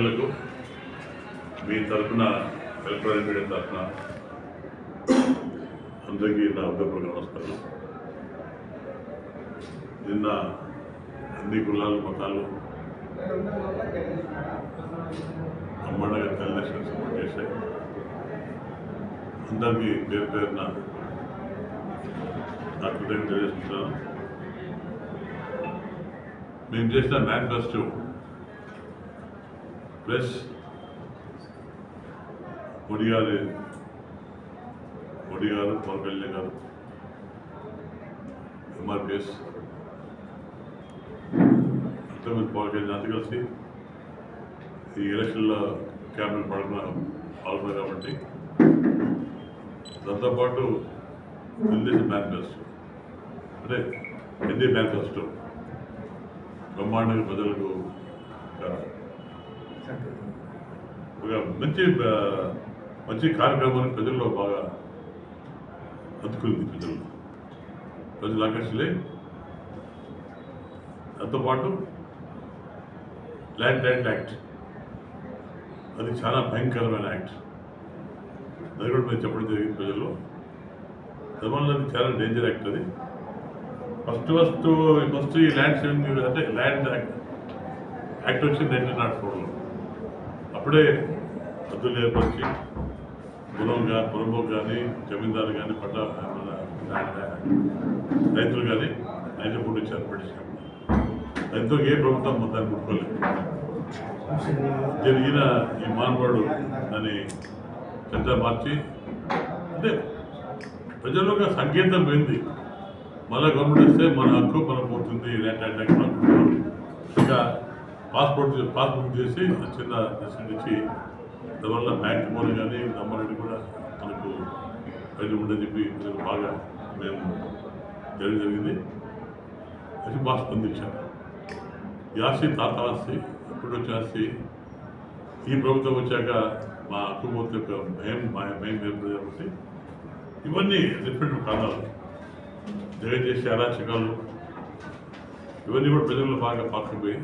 శుభాకాంక్షలకు మీ తరఫున electronic media తరఫున అందరికీ నా ఉదయపూర్వక నమస్కారం నిన్న అన్ని కులాలు మతాలు అమ్మాడగా ఎలక్షన్ సపోర్ట్ చేశాయి. అందరికీ పేరు పేరున నా కృతజ్ఞత తెలియజేస్తున్నాను మేము చేసిన మేనిఫెస్టో ప్లస్ మోడీ గారి మోడీ గారు పవన్ కళ్యాణ్ గారు ఎంఆర్పిఎస్ అంతా మీరు పవన్ కళ్యాణ్ అంతా కలిసి ఈ ఎలక్షన్లో క్యాబినెట్ పడుకున్న పాల్గొన్నారు కాబట్టి దాంతోపాటు తెలుగుదేశం మేనిఫెస్టో అంటే ఎన్డీ మేనిఫెస్టో బ్రహ్మాండంగా ప్రజలకు ఒక ఒక మంచి మంచి కార్యక్రమాన్ని ప్రజల్లో బాగా అందుకుంది ప్రజలు. ప్రజలు ఆకర్షలే దాంతోపాటు ల్యాండ్ ల్యాండ్ యాక్ట్. అది చాలా భయంకరమైన యాక్ట్. అది కూడా మేము చెప్పడం జరిగింది ప్రజల్లో. దానివల్ల అది చాలా డేంజర్ యాక్ట్ అది. ఫస్ట్ ఫస్ట్ ఫస్ట్ ఈ ల్యాండ్ సేవింగ్ అంటే ల్యాండ్ యాక్ట్ యాక్ట్ వచ్చి నైన్టీన్ నాట్ ఫోర్లో. అప్పుడే హద్దులు ఏర్పరిచి పొలం కానీ పొలంలో కానీ జమీందారు కానీ పట్ట రైతులు కానీ రైతు కూడా ఇచ్చారు బ్రిటిష్ రైతులకు ఏ ప్రభుత్వం మొత్తాన్ని ముట్టుకోలేదు. జరిగిన ఈ మానవాడు అని చర్చ మార్చి అంటే ప్రజల్లో ఒక సంకేతం పోయింది. మళ్ళీ గవర్నమెంట్ వస్తే మన హక్కు మనం పోతుంది ఇలాంటి అటాక్ ఇంకా పాస్పోర్ట్ పాస్పోర్ట్ చేసి చిన్న దర్శనం ఇచ్చి దానివల్ల బ్యాంక్ పోనీ కానీ నమ్మరని కూడా మనకు బయట ఉండని చెప్పి ప్రజలు బాగా మేము జరగడం జరిగింది. అది బాగా స్పందించారు. యాసి తాత ఆస్తి ఇప్పుడు వచ్చి ఈ ప్రభుత్వం వచ్చాక మా కుటుంబం యొక్క భయం మా భయం ఏర్పడింది కాబట్టి ఇవన్నీ డిఫరెంట్ ప్రాంతాలు జగన్ చేసే అరాచకాలు ఇవన్నీ కూడా ప్రజల్లో బాగా పాత్రపోయి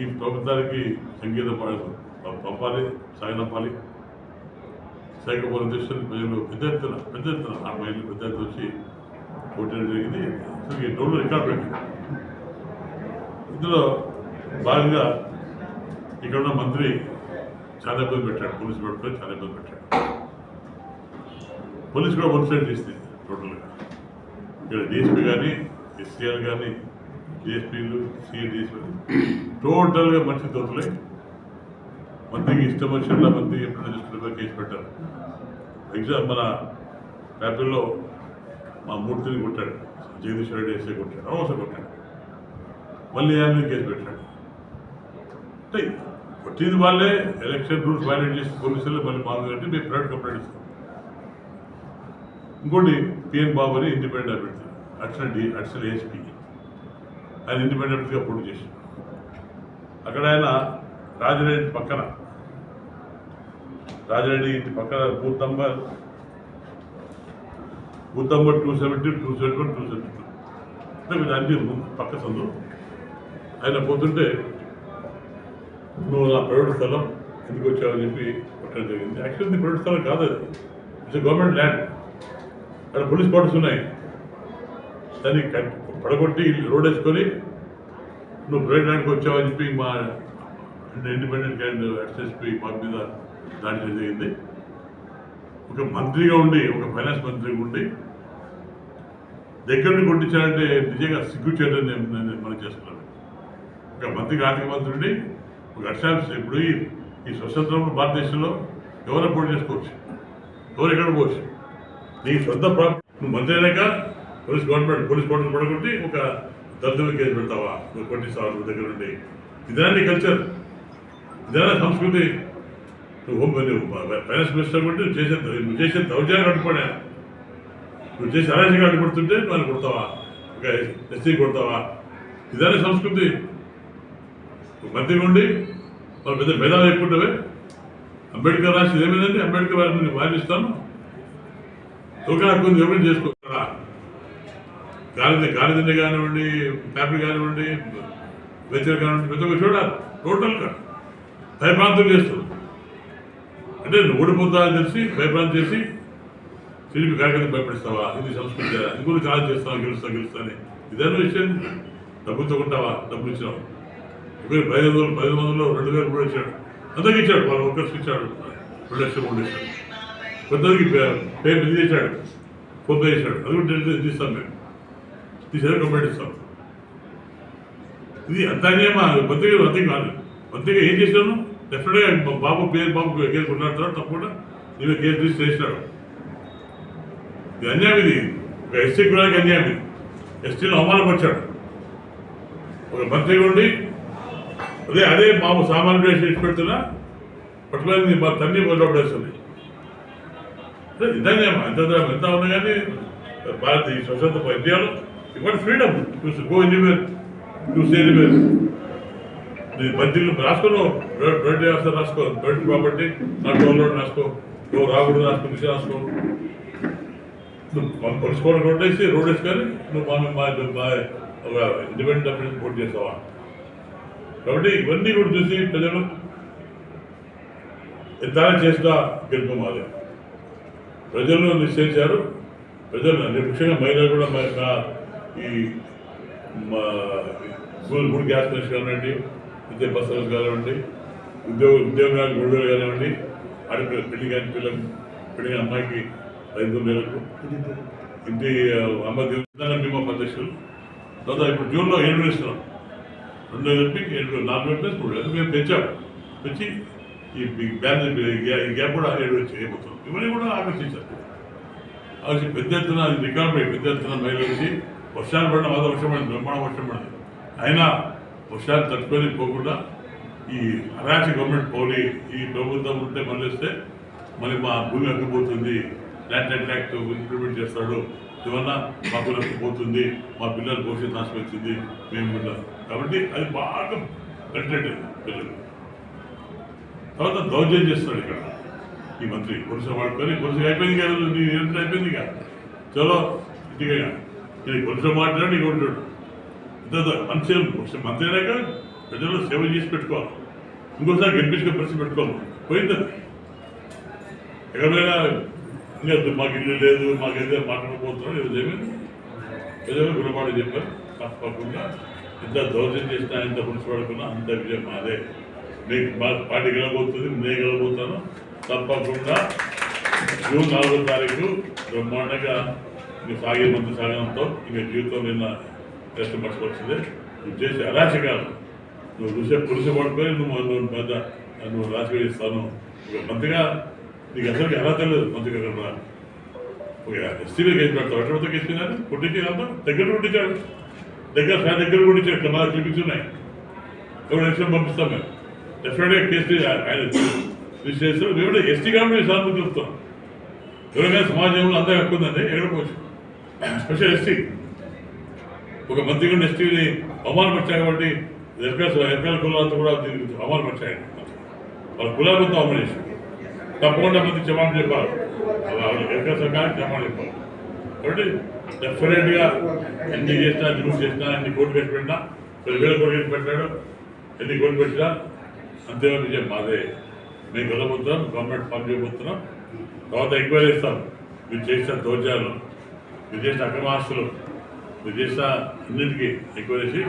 ఈ ప్రభుత్వానికి సంగీత పాడదు పంపాలి సాగనంపాలి. సాయకపోయిన ఉద్దేశం ప్రజలు పెద్ద ఎత్తున పెద్ద ఎత్తున ఆ మహిళలు పెద్ద ఎత్తున వచ్చి ఓటేయడం జరిగింది. అసలు ఈ డోళ్ళు రికార్డ్ పెట్టింది ఇందులో భాగంగా ఇక్కడ ఉన్న మంత్రి చాలా ఇబ్బంది పెట్టాడు పోలీసు పెట్టుకొని చాలా ఇబ్బంది పెట్టాడు. పోలీసు కూడా వన్ సైడ్ తీసింది టోటల్గా. ఇక్కడ డిఎస్పీ కానీ ఎస్సీఆర్ కానీ డిఎస్పీలు సిఏ టోటల్గా మంచి దొరకలే మంత్రికి ఇష్టం వచ్చిన మంత్రి ఎప్పుడైనా చూసుకుంటే కేసు పెట్టారు. ఎగ్జామ్ మన పేపర్లో మా మూర్తిని కొట్టాడు. జగదీష్ రెడ్డి ఎస్ఏ కొట్టాడు. అనవసరం కొట్టాడు. మళ్ళీ ఆయన కేసు పెట్టాడు. అంటే కొట్టింది వాళ్ళే ఎలక్షన్ రూల్స్ వైలేట్ చేసి పోలీసులు మళ్ళీ మామూలు అంటే మేము ప్రైవేట్ కంప్లైంట్ ఇస్తాం. ఇంకోటి పిఎన్ బాబు అని ఇండిపెండెంట్ అభ్యర్థి అడిషనల్ డి అడిషనల్ ఏఎస్పీ ఆయన ఇండిపెండెంట్గా పోటీ చేసి అక్కడ ఆయన రాజిరెడ్డి పక్కన. రాజిరెడ్డి ఇంటి పక్కన booth number booth number two seventy two seventy one two seventy two అంటే మీరు అన్ని పక్క సందు ఆయన పోతుంటే నువ్వు నా ప్రైవేట్ స్థలం ఎందుకు వచ్చావని చెప్పి కొట్టడం జరిగింది. యాక్చువల్లీ ప్రైవేట్ స్థలం కాదు అది. ఇట్స్ గవర్నమెంట్ ల్యాండ్ అక్కడ పోలీస్ క్వార్టర్స్ ఉన్నాయి. దాన్ని పడగొట్టి రోడ్ వేసుకొని నువ్వు ప్రైవేట్ వచ్చావని చెప్పి మా ఇండిపెండెంట్ క్యాండ్ ఎస్ఎస్పీ మా మీద దాడి జరిగింది. ఒక మంత్రిగా ఉండి ఒక ఫైనాన్స్ మంత్రిగా ఉండి దగ్గర నుండి కొట్టించాలంటే నిజంగా సిగ్గు చేయడం నేను మనం చేస్తున్నాను. ఒక మంత్రికి ఆర్థిక మంత్రుడిని ఒక అక్షాంశ ఇప్పుడు ఈ ఈ స్వతంత్రంలో భారతదేశంలో ఎవరైనా పోటీ చేసుకోవచ్చు. ఎవరు ఎక్కడ పోవచ్చు? నీ సొంత ప్రాప్ నువ్వు మంత్రి అయినాక పోలీస్ గవర్నమెంట్ పోలీస్ కోర్టులు పడగొట్టి ఒక దళితుల కేసు పెడతావా? నువ్వు కొట్టిస్తావా దగ్గర ఉండి. ఇదేనా కల్చర్. ఇదేనా సంస్కృతి? నువ్వు హోమ్ ఫైనాన్స్ మినిస్టర్ కొట్టి నువ్వు చేసే నువ్వు చేసే దౌర్జన్యం అడ్డుపడా. నువ్వు చేసే అరాజకంగా అడ్డుపడుతుంటే నువ్వు కొడతావా? ఒక ఎస్సీ కొడతావా? ఇదాన్ని సంస్కృతి? ఒక మంత్రి ఉండి వాళ్ళు పెద్ద మేధావి ఎక్కుంటావే అంబేద్కర్ రాసి ఏమైందండి? అంబేద్కర్ వారిని వాదిస్తాను తోకా కొంచెం ఎవరు చేసుకోరా గాలిది గాలిదిండి కానివ్వండి పేపర్ కానివ్వండి వెచ్చర్ కానివ్వండి ప్రతి ఒక్క చూడాలి. టోటల్గా భయభ్రాంతులు చేస్తారు. అంటే ఓడిపోతా అని తెలిసి భయభ్రాంతి చేసి తిరిగి కార్యక్రమం భయపడిస్తావా? ఇది సంస్కృతి. అది కూడా చాలా చేస్తావా గెలుస్తా గెలుస్తా అని. ఇదేనా విషయం? డబ్బుతో ఉంటావా డబ్బులు ఇచ్చినావు? ఒకరి పది వందలు పది వందలు రెండు వేలు కూడా ఇచ్చాడు. అందరికి ఇచ్చాడు వాళ్ళు ఒక్కరికి ఇచ్చాడు. రెండు లక్షలు మూడు లక్షలు. కొంతమందికి పేరు ఇది చేశాడు ఫోన్ పే చేశాడు. అది కూడా డెలివరీ తీస్తాం మేము. తీసేది కంప్లైంట్ ఇస్తాం ఇది అంతనే అన్యాయమా మంత్రిగా అంతే కాదు. మంత్రిగా ఏం చేశాను డెఫినెట్గా బాబు పేరు బాబు కేసు కొట్లాడుతాడు తప్పకుండా నీవే కేసు రిజిస్టర్ చేసినాడు. ఇది అన్యాయం ఇది. ఒక ఎస్సీ కూడా అన్యాయం ఇది. ఎస్టీలో అవమానపరిచాడు. ఒక మంత్రి ఉండి అదే అదే మాము సామాన్య వేసి ఇచ్చి పెడుతున్నా పట్టుకొని మా తండ్రి మొదలుపడేస్తుంది ఇదన్యాయం ఎంత ఎంత ఉన్నా కానీ భారత ఈ స్వతంత్ర ఇండియాలో ఇవాళ ఫ్రీడమ్ చూసి గో ఎనీవేర్ చూసి ఎనీవేర్ నీ బద్దీలు రాసుకున్నావు రోడ్డు వ్యవస్థ రాసుకో. రోడ్డు కాబట్టి నా టోల్ రోడ్ రాసుకో. నువ్వు రాకూడదు రాసుకో దిశ రాసుకో. నువ్వు మనం పలుచుకోవడం రోడ్ వేసి రోడ్ వేసుకొని నువ్వు మా మా ఒక ఇండిపెండెంట్ అభ్యర్థి పోటీ చేస్తావా? కాబట్టి ఇవన్నీ కూడా చూసి ప్రజలు ఎంత చేసిన గెలుపు మాదే ప్రజలు నిశ్చయించారు. ప్రజలు ముఖ్యంగా మహిళలు కూడా మా ఈ స్కూల్ ఫుడ్ గ్యాస్ కనెక్షన్ కానివ్వండి విద్యా బస్సులు కానివ్వండి ఉద్యోగ ఉద్యోగాలు గొడవలు కానివ్వండి ఆడపిల్ల పెళ్ళి కాని పిల్లలు పెళ్ళి అమ్మాయికి ఐదు నెలలకు ఇంటి ఆ, అమ్మ దేవుడు బీమా అధ్యక్షులు తర్వాత ఇప్పుడు జూన్లో ఏడు వేలు ఇస్తున్నాం రెండు వేలు చెప్పి ఏడు నాలుగు వేలు ప్లస్ మూడు వేలు. మేము పెంచాం పెంచి ఈ బిగ్ బ్యాలెన్స్ ఈ గ్యాప్ కూడా ఏడు వేలు చేయబోతున్నాం. ఇవన్నీ కూడా ఆకర్షించారు అది పెద్ద ఎత్తున రికార్డు పెద్ద ఎత్తున మహిళలు వర్షాలు పడిన మాత్రం వర్షం పడింది బ్రహ్మాండ వర్షం పడింది. అయినా వర్షాలు తట్టుకొని పోకుండా ఈ అరాచి గవర్నమెంట్ పోలి ఈ ప్రభుత్వం ఉంటే మళ్ళీ మళ్ళీ మా భూమి అగ్గిపోతుంది ల్యాండ్ అట్రాక్ట్ ఇంప్లిమెంట్ చేస్తాడు ఇవన్న మాకు భూమి పోతుంది మా పిల్లలు భవిష్యత్తు నాశనం వచ్చింది మేము కూడా. కాబట్టి అది బాగా కంటెంట్ పిల్లలు. తర్వాత దౌర్జన్యం చేస్తున్నాడు ఇక్కడ ఈ మంత్రి. పురుష వాడుకొని పురుష అయిపోయింది కదా నీ అయిపోయింది కదా. చలో ఇంటికైనా ఇది కొంచెం మాట్లాడు నీకు ఉంటాడు ఇంత మంచి పురుష మంత్రి అయినాక ప్రజలు సేవ చేసి పెట్టుకోవాలి. ఇంకోసారి గెలిపించుకునే పరిస్థితి పెట్టుకోవాలి. పోయిందండి ఎక్కడైనా ఇంకా మాకు ఇల్లు లేదు మాకు ఏదైనా మాట్లాడకపోతున్నాడు ఏదో ఏమైంది ఏదో గుణపాటు చెప్పారు? తప్పకుండా. ఇంత దౌర్జన్యం చేసినా ఎంత పురుష పడుకున్నా అంత విజయం మాదే. మీకు మా పార్టీ గెలబోతుంది నేను గెలబోతాను తప్పకుండా జూన్ నాలుగో తారీఖు బ్రహ్మాండంగా మీరు సాగే ముందు సాగడంతో ఇంకా జీవితం నిన్న కష్టం పట్టుకొచ్చింది నువ్వు చేసే అరాచకాలు నువ్వు చూసే పురుష పడుకొని నువ్వు నువ్వు పెద్ద నువ్వు రాజకీయ ఇస్తాను ఒక మంత్రిగా నీకు అసలు అర్హత లేదు మంత్రిగా కదా ఒక ఎస్టీలో కేసు పెడతావు? ఎటువంటి కేసు పెట్టారు పుట్టించి అంతా దగ్గర పుట్టించాడు దగ్గర ఫ్యాన్ దగ్గర పుట్టించాడు కమాలు చూపించున్నాయి ఎవరు ఎలక్షన్ పంపిస్తాం మేము? డెఫినెట్గా కేసు ఆయన రిజిస్టర్ మేము ఎస్టీ కాబట్టి సార్లు చెప్తాం ఎవరైనా సమాజంలో అంతా ఎక్కువ ఉందండి. ఎక్కడిపోవచ్చు స్పెషల్ ఎస్టీ. ఒక మంత్రి కూడా ఎస్టీని అవమానపరిచారు కాబట్టి ఎర్కల్ ఎర్కల్ అంతా కూడా దీనికి అవమానపరిచాయి వాళ్ళ కులాలతో అవమానేసి తప్పకుండా మంది జవాబు చెప్పాలి. ఎర్కల్ సంఘానికి జవాబు చెప్పాలి. కాబట్టి డెఫినెట్గా ఎన్ని చేసినా న్యూస్ చేసినా ఎన్ని కోట్లు పెట్టి పెట్టినా పది వేల కోట్లు పెట్టి పెట్టాడు. ఎన్ని కోట్లు పెట్టినా అంతే విజయం. మాదే మేము వెళ్ళబోతున్నాం గవర్నమెంట్ ఫామ్ చేయబోతున్నాం. తర్వాత ఎంక్వైరీ ఇస్తాం మీరు చేసిన దౌర్జాలు విదేశ అక్రమాస్తులు విదేశ చేసిన అన్నింటికి చేసి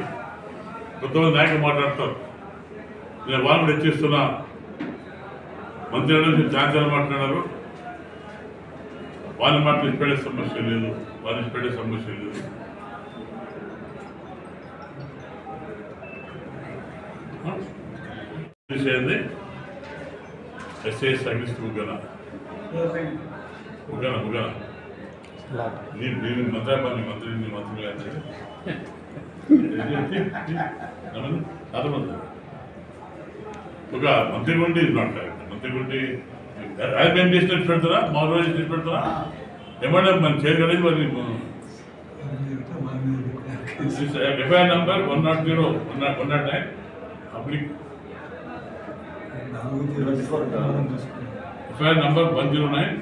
కొంతమంది నాయకులు మాట్లాడతారు. నేను వాళ్ళు కూడా మంత్రి నుంచి ఛాన్సలర్ మాట్లాడారు? వాళ్ళని మాటలు ఇష్టపడే సమస్య లేదు. వాళ్ళు ఇష్టపడే సమస్య లేదు. చేయండి. ఎస్ఏఎస్ సర్వీస్ ముగ్గన ముగ్గన ముగ్గన ఒక మంత్రి గుండి మాట్లాడారు. మంత్రి గుండి రాజకీయం చేసినట్టు పెడతారా మా రోజు చేసి పెడతారా ఏమన్నా మనం చేయగలిగి మరి FIR number one nought zero one nought one nought nine public. FIR number one zero nine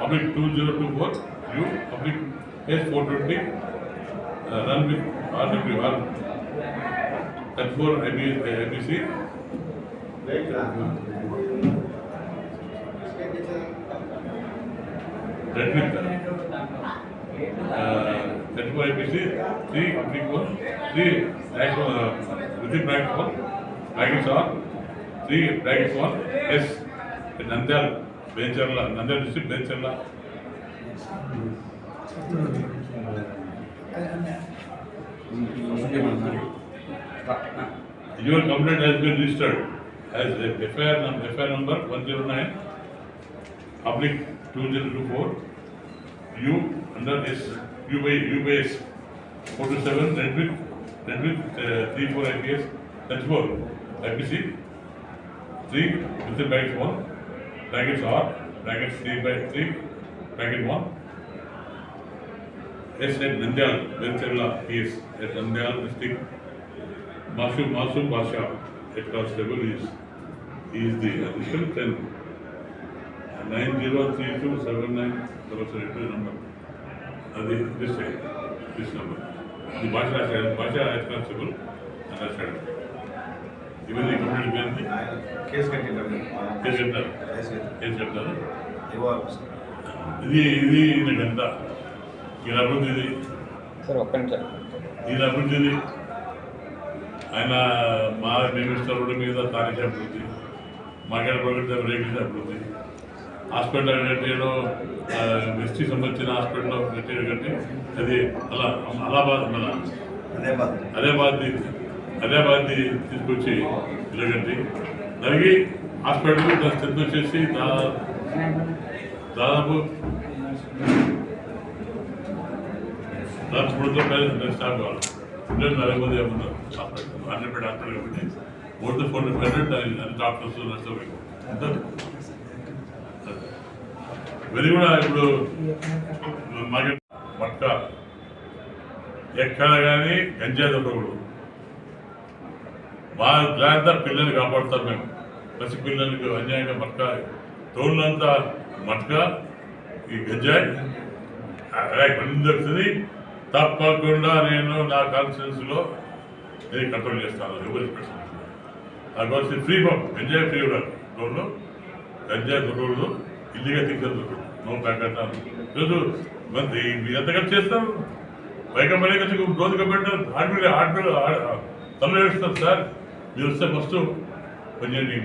public two zero two four. you public S 420 uh, run with RWR and for IBC. Deadlift. Uh, that for IBC, three complete one, three back uh, within back one, baggage on, three baggage one, yes. Nandal, Bencherla, Nandal district, Bencherla. Your complaint has been registered as a FIR number, FIR number 109, public 2024. You under this U by U by S 47, then with then with uh, 3 IPS, that's 4 IPC 3 with the byte 1, brackets R, brackets 3 by 3. Packet 1. S at Nandyal, Venchella is at Nandyal district. Masu Masu Basha at Constable is, he is the official 10. 903279 number. Adi, this side, this number. The Basha said, అది this this number ఇది భాష భాష the constable అని రాశాడు ఇవన్నీ Case చేయండి case కట్టారు Case చెప్తారు కేసు చెప్తారు ఇది ఇది ఈయన అభివృద్ధి ఇది. సార్ ఒక్క నిమిషం. ఆయన మా మినిస్టర్ రోడ్డు మీద తారీఖు అభివృద్ధి మాకేడ ప్రకటిత రేగిన అభివృద్ధి హాస్పిటల్ కట్టాడు ఎస్టీ సంబంధించిన హాస్పిటల్ కట్టాడు కట్టి అది అలా అలహాబాద్ మన అదే బాధ. అదే బాధ్యత అదే బాధ్యత తీసుకొచ్చి ఇలా కట్టి. దానికి హాస్పిటల్ స్ట్రెంత్ వచ్చేసి దా- దాదాపు దాదాపు మూడు రూపాయలు స్టాక్ కావాలి పిల్లలు నలభై మంది ఏమన్నారు హాస్పిటల్ హండ్రెడ్ బెడ్ హాస్పిటల్ కాబట్టి మూడు టు ఫోర్ హండ్రెడ్ అన్ని డాక్టర్స్ నర్సులు ఎంత కూడా ఇప్పుడు మాకు పక్క. ఎక్కడ కానీ గంజాయి దొరకకూడదు. మా జాగ్రత్త పిల్లల్ని కాపాడుతాం మేము. పసి పిల్లలకి అన్యాయంగా మట్క తోళ్ళంతా మట్క ఈ గంజాయి అన్నీ దొరుకుతుంది. తప్పకుండా నేను నా కాన్ఫిడెన్స్లో నేను కంట్రోల్ చేస్తాను. ఎవరి ఫ్రీ పంప్ గంజాయి ఫ్రీ కూడా. రోడ్లు గంజాయి దొరకకూడదు ఇల్లుగా తిరిగి నో ప్యాకెట్ ఈరోజు మంది మీరు ఎంతగా చేస్తారు? పైగా మళ్ళీ ఖర్చు రోజుగా పెట్టారు ఆడపిల్ల ఆడపిల్ల తల్లు సార్. మీరు వస్తే ఫస్ట్ పని చేయండి ఈ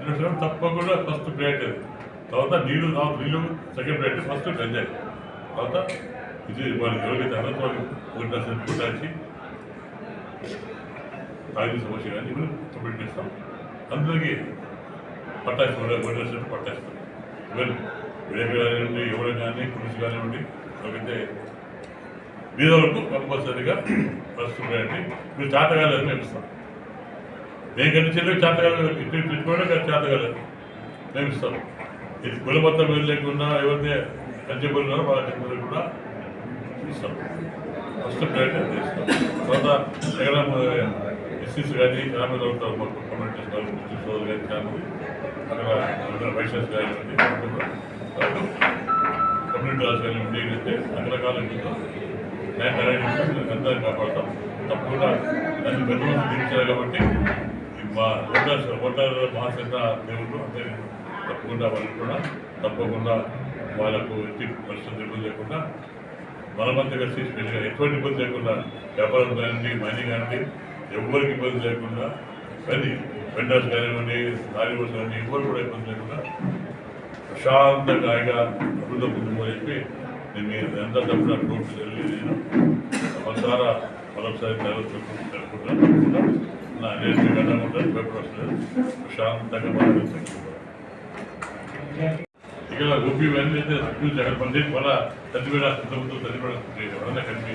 మూడు తప్పకుండా ఫస్ట్ ప్రయారిటీ తర్వాత నీళ్ళు తర్వాత నీళ్ళు సెకండ్ ప్రయారిటీ ఫస్ట్ గంజాయి. తర్వాత ఇది వాళ్ళకి ఎవరికైతే అనంత వాళ్ళకి ఒకటి పర్సెంట్ కొట్టాల్సి తాగి సమస్య కానీ ఇవి కంప్లీట్ చేస్తాం. అందరికీ పట్టాయిస్తాం ఒకటి పర్సెంట్ పట్టాయిస్తాం ఈవెన్ వివేక్ కానివ్వండి ఎవరు కానీ పురుషు కానివ్వండి ఎవరికైతే వరకు కంపల్సరీగా ప్రస్తుతం ప్రయారిటీ మీరు చేతగాలని కాలేదని ఇస్తాం మేము కనిపించేది చేతగాలేదు ఇక్కడ పెట్టుకోవడం చేతగాలేదు మేము ఇస్తాం. ఇది కుల మీద లేకుండా ఎవరైతే కంచెబుల్ వాళ్ళ వాళ్ళకి కూడా ఇస్తాం. ఫస్ట్ ప్రయత్నం చేస్తాం తర్వాత ఎక్కడ ఎస్సీస్ కానీ గ్రామీణ మంది ఉంటారు మాకు కమ్యూనిటీస్ కానీ ముస్లిం సోదరులు కానీ చాలా అక్కడ వైశ్యస్ కానివ్వండి కమ్యూనిటీ హాల్స్ కానివ్వండి ఏదైతే రకరకాల ఉంటుందో నేను అంతా కాపాడతాం. తప్పకుండా దాన్ని పెద్ద తీర్చారు కాబట్టి మా ఓటర్ ఓటర్ మహాసేన దేవుళ్ళు అందరి తప్పకుండా వాళ్ళు కూడా తప్పకుండా వాళ్ళకు ఎట్టి పరిస్థితులు ఇబ్బంది లేకుండా మనమంతా కలిసి స్పెషల్గా ఎటువంటి ఇబ్బంది లేకుండా వ్యాపారం కానివ్వండి మైనింగ్ కానివ్వండి ఎవరికి ఇబ్బంది లేకుండా కానీ వెండర్స్ కానివ్వండి లారీవర్స్ కానివ్వండి ఎవరు కూడా ఇబ్బంది లేకుండా ప్రశాంతంగా హాయిగా అభివృద్ధి పొందుకోని చెప్పి నేను మీ ఎంత తప్పున కోర్టు వెళ్ళి నేను ఒకసారి మరొకసారి తెలుసుకుంటున్నాను నా నేను గంట ఉంటుంది భయపడలేదు ప్రశాంతంగా మాట్లాడుతుంది ఇక గోపి ఇవన్నీ అయితే చూసి అక్కడ పండిట్ మళ్ళా తల్లిపేడ ఇంతకుముందు తల్లిపేడ ఎవరన్నా కలిపి